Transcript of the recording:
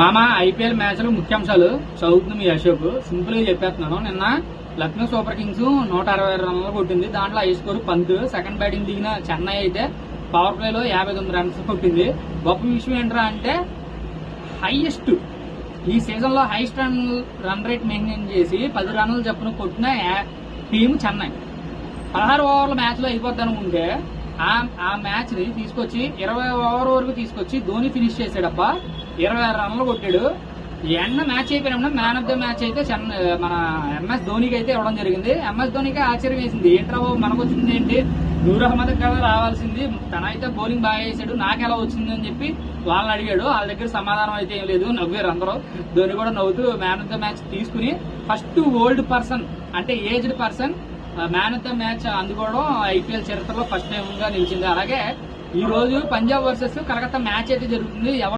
మామ ఐపీఎల్ మ్యాచ్లు ముఖ్యాంశాలు. చదువుతుంది మీ అశోక్. సింపుల్గా చెప్పేస్తున్నాను. నిన్న లక్నో సూపర్ కింగ్స్ నూట అరవై రన్లు కొట్టింది. దాంట్లో high score Pant. Second batting దిగిన చెన్నై అయితే పవర్ ప్లేలో యాభై తొమ్మిది రన్స్ కొట్టింది. గొప్ప విషయం ఏంట్రా అంటే హైయెస్ట్. ఈ సీజన్లో highest run run rate maintain చేసి పది రన్లు చెప్పున కొట్టిన టీం చెన్నై. పదహారు ఓవర్ల మ్యాచ్లో అయిపోద్ది అనుకుంటే ఆ ఆ మ్యాచ్ని తీసుకొచ్చి ఇరవై ఓవర్ వరకు తీసుకొచ్చి ధోని ఫినిష్ చేసాడబ్బా ఇరవై ఆరు రన్లు కొట్టాడు. ఎండ మ్యాచ్ అయిపోయినప్పుడు మ్యాన్ ఆఫ్ ద మ్యాచ్ అయితే చెన్న మన ఎంఎస్ ధోనికి అయితే ఇవ్వడం జరిగింది. ఎంఎస్ ధోనికి ఆశ్చర్యం వేసింది. ఏంట్రా బాబు మనకు వచ్చింది ఏంటి? నూర్ అహ్మద్ కదా రావాల్సింది. తనైతే బౌలింగ్ బాగా వేసాడు. నాకు ఎలా వచ్చింది అని చెప్పి వాళ్ళని అడిగాడు. వాళ్ళ దగ్గర సమాధానం అయితే ఏం లేదు. నవ్వారు అందరూ. ధోని కూడా నవ్వుతూ మ్యాన్ ఆఫ్ ద మ్యాచ్ తీసుకుని ఫస్ట్ ఓల్డ్ పర్సన్ అంటే aged person man of the match అందుకోవడం ఐపీఎల్ చరిత్రలో ఫస్ట్ టైం గా నిలిచింది. అలాగే ఈ రోజు పంజాబ్ వర్సెస్ కలకత్తా మ్యాచ్ అయితే జరుగుతుంది. ఎవరు